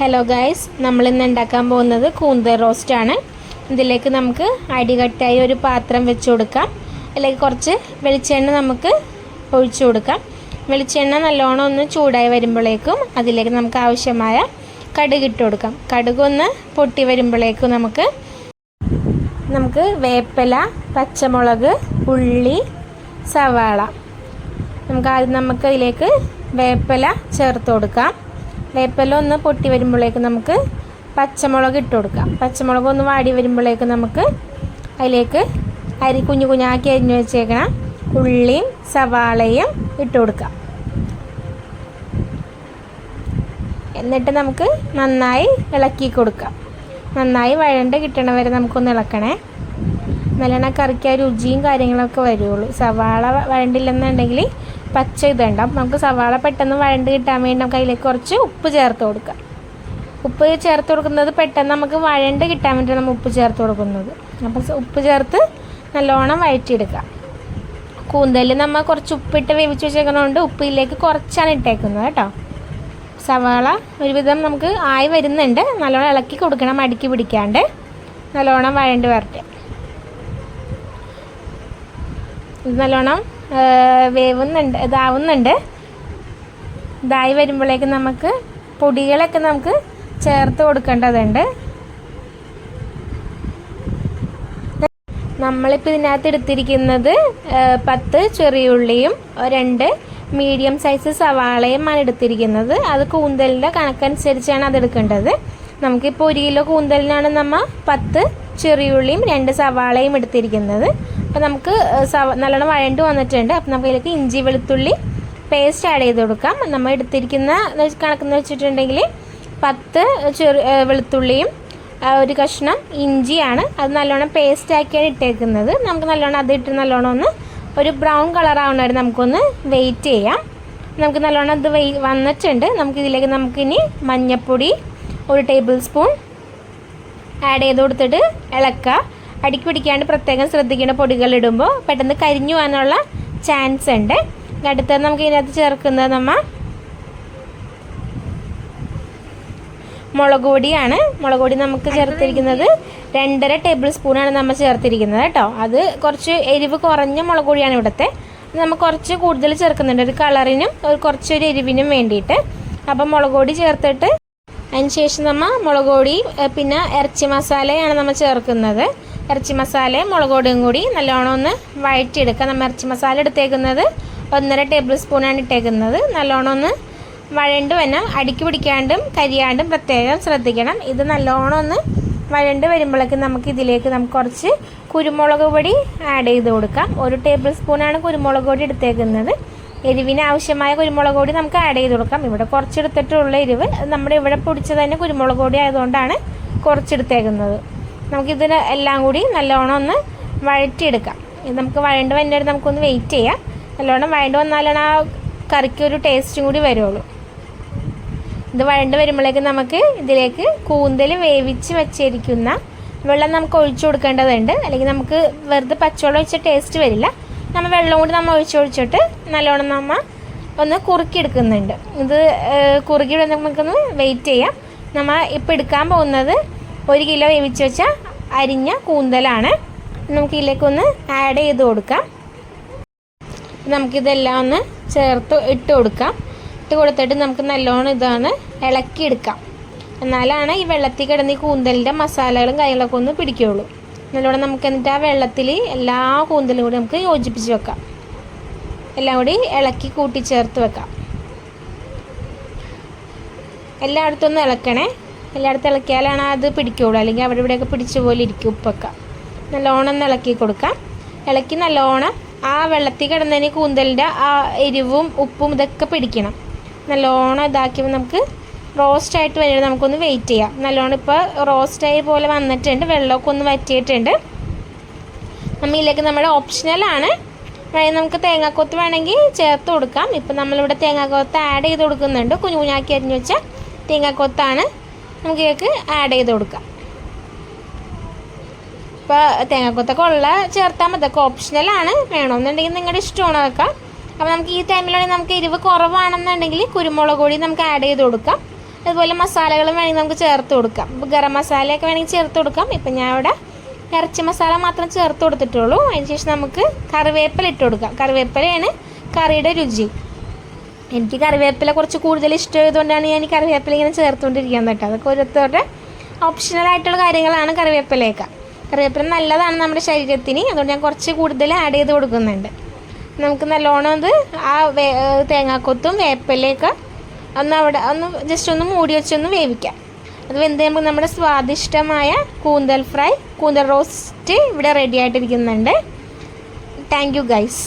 Hello guys നമ്മൾ ഇന്ന് ഉണ്ടാക്കാൻ പോകുന്നത് കൂന്തൽ റോസ്റ്റ് ആണ്. ഇതിലേക്ക് നമുക്ക് അടികട്ടായി ഒരു പാത്രം വെച്ച് കൊടുക്കാം. അല്ലെങ്കിൽ കുറച്ച് വെളിച്ചെണ്ണ നമുക്ക് ഒഴിച്ചു കൊടുക്കാം. വെളിച്ചെണ്ണ നല്ലോണം ഒന്ന് ചൂടായി വരുമ്പോഴേക്കും അതിലേക്ക് നമുക്ക് ആവശ്യമായ കടുക് ഇട്ട് കൊടുക്കാം. കടുക് ഒന്ന് പൊട്ടി വരുമ്പോഴേക്കും നമുക്ക് നമുക്ക് വേപ്പില പച്ചമുളക് ഉള്ളി സവാള. നമുക്ക് ആദ്യം നമുക്ക് ഇതിലേക്ക് വേപ്പില ചേർത്ത് കൊടുക്കാം. വേപ്പില ഒന്ന് പൊട്ടി വരുമ്പോഴേക്ക് നമുക്ക് പച്ചമുളക് ഇട്ട് കൊടുക്കാം. പച്ചമുളക് ഒന്ന് വാടി വരുമ്പോഴേക്ക് നമുക്ക് അതിലേക്ക് അരി കുഞ്ഞു കുഞ്ഞാക്കി അരിഞ്ഞു വെച്ചേക്കണം ഉള്ളിയും സവാളയും ഇട്ട് കൊടുക്കാം. എന്നിട്ട് നമുക്ക് നന്നായി ഇളക്കി കൊടുക്കാം. നന്നായി വഴണ്ട് കിട്ടണ വരെ നമുക്കൊന്ന് ഇളക്കണേ. നല്ലോണം കറിക്ക് ആ രുചിയും കാര്യങ്ങളൊക്കെ വരുള്ളൂ. സവാള വഴണ്ടില്ലെന്നുണ്ടെങ്കിൽ പച്ച ഇതുണ്ടാവും നമുക്ക് സവാള പെട്ടെന്ന് വഴണ്ട് കിട്ടാൻ വേണ്ടി നമുക്ക് അതിലേക്ക് കുറച്ച് ഉപ്പ് ചേർത്ത് കൊടുക്കാം. ഉപ്പ് ചേർത്ത് കൊടുക്കുന്നത് പെട്ടെന്ന് നമുക്ക് വഴണ്ട് കിട്ടാൻ വേണ്ടി നമ്മൾ ഉപ്പ് ചേർത്ത് കൊടുക്കുന്നത്. അപ്പം ഉപ്പ് ചേർത്ത് നല്ലോണം വഴറ്റിയെടുക്കാം കൂന്തൽ നമ്മൾ കുറച്ച് ഉപ്പിട്ട് വേവിച്ച് വെച്ചേക്കുന്നതുകൊണ്ട് ഉപ്പിലേക്ക് കുറച്ചാണ് ഇട്ടേക്കുന്നത് കേട്ടോ. സവാള ഒരുവിധം നമുക്ക് ആയി വരുന്നുണ്ട്. നല്ലോണം ഇളക്കി കൊടുക്കണം അടുക്കി പിടിക്കാണ്ട്. നല്ലോണം വഴണ്ട് വരട്ടെ. നല്ലോണം വേവുന്നുണ്ട് ഇതാവുന്നുണ്ട്. ഇതായി വരുമ്പോഴേക്ക് നമുക്ക് പൊടികളൊക്കെ നമുക്ക് ചേർത്ത് കൊടുക്കേണ്ടതുണ്ട്. നമ്മളിപ്പോൾ ഇതിനകത്ത് എടുത്തിരിക്കുന്നത് പത്ത് ചെറിയുള്ളിയും രണ്ട് മീഡിയം സൈസ് സവാളയുമാണ് എടുത്തിരിക്കുന്നത്. അത് കൂന്തലിന്റെ കണക്കനുസരിച്ചാണ് അത് എടുക്കേണ്ടത്. നമുക്കിപ്പോൾ ഒരു കിലോ കൂന്തലിനാണ് നമ്മൾ പത്ത് ചെറിയുള്ളിയും രണ്ട് സവാളയും എടുത്തിരിക്കുന്നത്. അപ്പോൾ നമുക്ക് സവ നല്ലോണം വഴണ്ട് വന്നിട്ടുണ്ട്. അപ്പോൾ നമുക്ക് ഇതിലേക്ക് ഇഞ്ചി വെളുത്തുള്ളി പേസ്റ്റ് ആഡ് ചെയ്ത് കൊടുക്കാം. നമ്മൾ എടുത്തിരിക്കുന്ന കണക്കെന്ന് വെച്ചിട്ടുണ്ടെങ്കിൽ പത്ത് ചെറു വെളുത്തുള്ളിയും ഒരു കഷ്ണം ഇഞ്ചിയാണ്. അത് നല്ലോണം പേസ്റ്റ് ആക്കിയാണ് ഇട്ടേക്കുന്നത്. നമുക്ക് നല്ലോണം അത് ഇട്ട് നല്ലോണം ഒന്ന് ഒരു ബ്രൗൺ കളർ ആവുന്ന നമുക്കൊന്ന് വെയിറ്റ് ചെയ്യാം. നമുക്ക് നല്ലോണം അത് വെയി വന്നിട്ടുണ്ട്. നമുക്ക് ഇതിലേക്ക് നമുക്കിനി മഞ്ഞൾപ്പൊടി ഒരു ടേബിൾ സ്പൂൺ ആഡ് ചെയ്ത് കൊടുത്തിട്ട് ഇളക്കുക അടിക്ക് പിടിക്കാണ്ട് പ്രത്യേകം ശ്രദ്ധിക്കേണ്ട പൊടികൾ ഇടുമ്പോൾ പെട്ടെന്ന് കരിഞ്ഞു പോകാനുള്ള ചാൻസ് ഉണ്ട്. അടുത്തത് നമുക്ക് ഇതിനകത്ത് ചേർക്കുന്നത് നമ്മൾ മുളക് പൊടിയാണ്. മുളക് പൊടി നമുക്ക് ചേർത്തിരിക്കുന്നത് രണ്ടര ടേബിൾ സ്പൂണാണ് നമ്മൾ ചേർത്തിരിക്കുന്നത് കേട്ടോ. അത് കുറച്ച് എരിവ് കുറഞ്ഞ മുളക് പൊടിയാണ് ഇവിടുത്തെ. നമ്മൾ കുറച്ച് കൂടുതൽ ചേർക്കുന്നുണ്ട്. ഒരു കളറിനും ഒരു കുറച്ചൊരു എരിവിനും വേണ്ടിയിട്ട്. അപ്പം മുളക് പൊടി ചേർത്തിട്ട് അതിന് ശേഷം നമ്മൾ മുളക് പൊടി പിന്നെ ഇറച്ചി മസാലയാണ് നമ്മൾ ചേർക്കുന്നത്. ഇറച്ചി മസാലയും മുളക് പൊടിയും കൂടി നല്ലോണം ഒന്ന് വഴറ്റിയെടുക്കുക. നമ്മൾ ഇറച്ചി മസാല എടുത്തേക്കുന്നത് ഒന്നര ടേബിൾ സ്പൂണാണ് ഇട്ടേക്കുന്നത്. നല്ലോണം ഒന്ന് വഴണ്ട് വന്നാൽ അടുക്കി പിടിക്കാണ്ടും കരിയാണ്ടും പ്രത്യേകം ശ്രദ്ധിക്കണം. ഇത് നല്ലോണം ഒന്ന് വഴണ്ട് വരുമ്പോഴേക്കും നമുക്ക് ഇതിലേക്ക് നമുക്ക് കുറച്ച് കുരുമുളക് പൊടി ആഡ് ചെയ്ത് കൊടുക്കാം. ഒരു ടേബിൾ സ്പൂണാണ് കുരുമുളക് പൊടി എടുത്തേക്കുന്നത്. എരിവിന് ആവശ്യമായ കുരുമുളക് പൊടി നമുക്ക് ആഡ് ചെയ്ത് കൊടുക്കാം. ഇവിടെ കുറച്ചെടുത്തിട്ടുള്ള എരിവ് നമ്മുടെ ഇവിടെ പൊടിച്ചത് തന്നെ കുരുമുളക് പൊടി ആയതുകൊണ്ടാണ് കുറച്ചെടുത്തേക്കുന്നത്. നമുക്കിതിന് എല്ലാം കൂടി നല്ലോണം ഒന്ന് വഴറ്റിയെടുക്കാം. ഇത് നമുക്ക് വഴണ്ട് വന്നിട്ട് നമുക്കൊന്ന് വെയിറ്റ് ചെയ്യാം. നല്ലോണം വഴണ്ട് വന്നാലാണ് ആ കറിക്ക് ഒരു ടേസ്റ്റും കൂടി വരുള്ളൂ. ഇത് വഴണ്ട് വരുമ്പോഴേക്കും നമുക്ക് ഇതിലേക്ക് കൂന്തൽ വേവിച്ച് വെച്ചിരിക്കുന്ന വെള്ളം നമുക്ക് ഒഴിച്ചു കൊടുക്കേണ്ടതുണ്ട്. അല്ലെങ്കിൽ നമുക്ക് വെറുതെ പച്ചവെള്ളം ഒഴിച്ച ടേസ്റ്റ് വരില്ല. നമ്മൾ വെള്ളം കൂടി നമ്മൾ ഒഴിച്ച് ഒഴിച്ചിട്ട് നല്ലോണം നമ്മൾ ഒന്ന് കുറുക്കിയെടുക്കുന്നുണ്ട്. ഇത് കുറുക്കി നമുക്കൊന്ന് വെയിറ്റ് ചെയ്യാം. നമ്മൾ ഇപ്പോൾ എടുക്കാൻ പോകുന്നത് ഒരു കിലോ വേവിച്ച് വെച്ച അരിഞ്ഞ കൂന്തലാണ്. നമുക്ക് ഇതിലേക്ക് ഒന്ന് ആഡ് ചെയ്ത് കൊടുക്കാം. നമുക്കിതെല്ലാം ഒന്ന് ചേർത്ത് ഇട്ട് കൊടുക്കാം. ഇട്ട് കൊടുത്തിട്ട് നമുക്ക് നല്ലോണം ഇതാണ് ഇളക്കിയെടുക്കാം. എന്നാലാണ് ഈ വെള്ളത്തിൽ കിടന്ന് ഈ കൂന്തലിന്റെ മസാലകളും കാര്യങ്ങളൊക്കെ ഒന്ന് പിടിക്കുകയുള്ളൂ. നല്ലോണം നമുക്ക് എന്നിട്ട് ആ വെള്ളത്തിൽ എല്ലാ കൂന്തലും കൂടി നമുക്ക് യോജിപ്പിച്ച് വെക്കാം. എല്ലാം കൂടി ഇളക്കി കൂട്ടി ചേർത്ത് വെക്കാം. എല്ലായിടത്തും ഒന്ന് ഇളക്കണേ. എല്ലായിടത്തും ഇളക്കിയാലാണ് അത് പിടിക്കുകയുള്ളൂ അല്ലെങ്കിൽ അവിടെ ഇവിടെയൊക്കെ പിടിച്ച പോലെ ഇരിക്കും ഉപ്പൊക്കെ. നല്ലോണം ഇളക്കി കൊടുക്കാം. ഇളക്കി നല്ലോണം ആ വെള്ളത്തിൽ കിടന്നതിന് കൂന്തലിന്റെ ആ എരിവും ഉപ്പും ഇതൊക്കെ പിടിക്കണം. നല്ലോണം ഇതാക്കിയപ്പോൾ നമുക്ക് റോസ്റ്റ് ആയിട്ട് വരുന്നത് നമുക്കൊന്ന് വെയിറ്റ് ചെയ്യാം. നല്ലോണം ഇപ്പോൾ റോസ്റ്റായി പോലെ വന്നിട്ടുണ്ട്. വെള്ളമൊക്കെ ഒന്ന് വറ്റിയിട്ടുണ്ട്. നമ്മൾ ഇതിലേക്ക് നമ്മുടെ ഓപ്ഷണലാണ് വേണമെങ്കിൽ നമുക്ക് തേങ്ങാക്കൊത്ത് വേണമെങ്കിൽ ചേർത്ത് കൊടുക്കാം. ഇപ്പം നമ്മളിവിടെ തേങ്ങാക്കൊത്ത് ആഡ് ചെയ്ത് കൊടുക്കുന്നുണ്ട്. കുഞ്ഞു കുഞ്ഞാക്കി അരിഞ്ഞു വെച്ച തേങ്ങാക്കൊത്താണ് നമുക്ക് ആഡ് ചെയ്ത് കൊടുക്കാം. ഇപ്പോൾ തേങ്ങക്കൊത്തൊക്കെ ഉള്ള ചേർത്താൽ മതി. അതൊക്കെ ഓപ്ഷണലാണ് വേണമെന്നുണ്ടെങ്കിൽ നിങ്ങളുടെ ഇഷ്ടമാണ് അതൊക്കെ. അപ്പോൾ നമുക്ക് ഈ ടൈമിലാണെങ്കിൽ നമുക്ക് എരിവ് കുറവാണെന്നുണ്ടെങ്കിൽ കുരുമുളക് പൊടി നമുക്ക് ആഡ് ചെയ്ത് കൊടുക്കാം. അതുപോലെ മസാലകളും വേണമെങ്കിൽ നമുക്ക് ചേർത്ത് കൊടുക്കാം. ഇപ്പോൾ ഗരം മസാലയൊക്കെ വേണമെങ്കിൽ ചേർത്ത് കൊടുക്കാം. ഇപ്പം ഞാൻ ഇവിടെ ഇറച്ചി മസാല മാത്രം ചേർത്ത് കൊടുത്തിട്ടുള്ളൂ. അതിന് ശേഷം നമുക്ക് കറിവേപ്പില ഇട്ട് കൊടുക്കാം. കറിവേപ്പിലയാണ് കറിയുടെ രുചി. എനിക്ക് കറിവേപ്പില കുറച്ച് കൂടുതൽ ഇഷ്ടമായതുകൊണ്ടാണ് ഞാൻ കറിവേപ്പില ഇങ്ങനെ ചേർത്തുകൊണ്ടിരിക്കുന്നത് കേട്ടോ. അതൊക്കെ ഓരോരുത്തരുടെ ഓപ്ഷണൽ ആയിട്ടുള്ള കാര്യങ്ങളാണ് കറിവേപ്പിലയൊക്കെ. കറിവേപ്പില നല്ലതാണ് നമ്മുടെ ശരീരത്തിന്. അതുകൊണ്ട് ഞാൻ കുറച്ച് കൂടുതൽ ആഡ് ചെയ്ത് കൊടുക്കുന്നുണ്ട്. നമുക്ക് നല്ലോണം അത് ആ വേ തേങ്ങാക്കൊത്തും വേപ്പിലയൊക്കെ ഒന്ന് അവിടെ ഒന്ന് ജസ്റ്റ് ഒന്ന് മൂടി വെച്ചൊന്ന് വേവിക്കാം. അത് വെന്ത് കഴിയുമ്പോൾ നമ്മുടെ സ്വാദിഷ്ടമായ കൂന്തൽ ഫ്രൈ കൂന്തൽ റോസ്റ്റ് ഇവിടെ റെഡി ആയിട്ടിരിക്കുന്നുണ്ട്. Thank you guys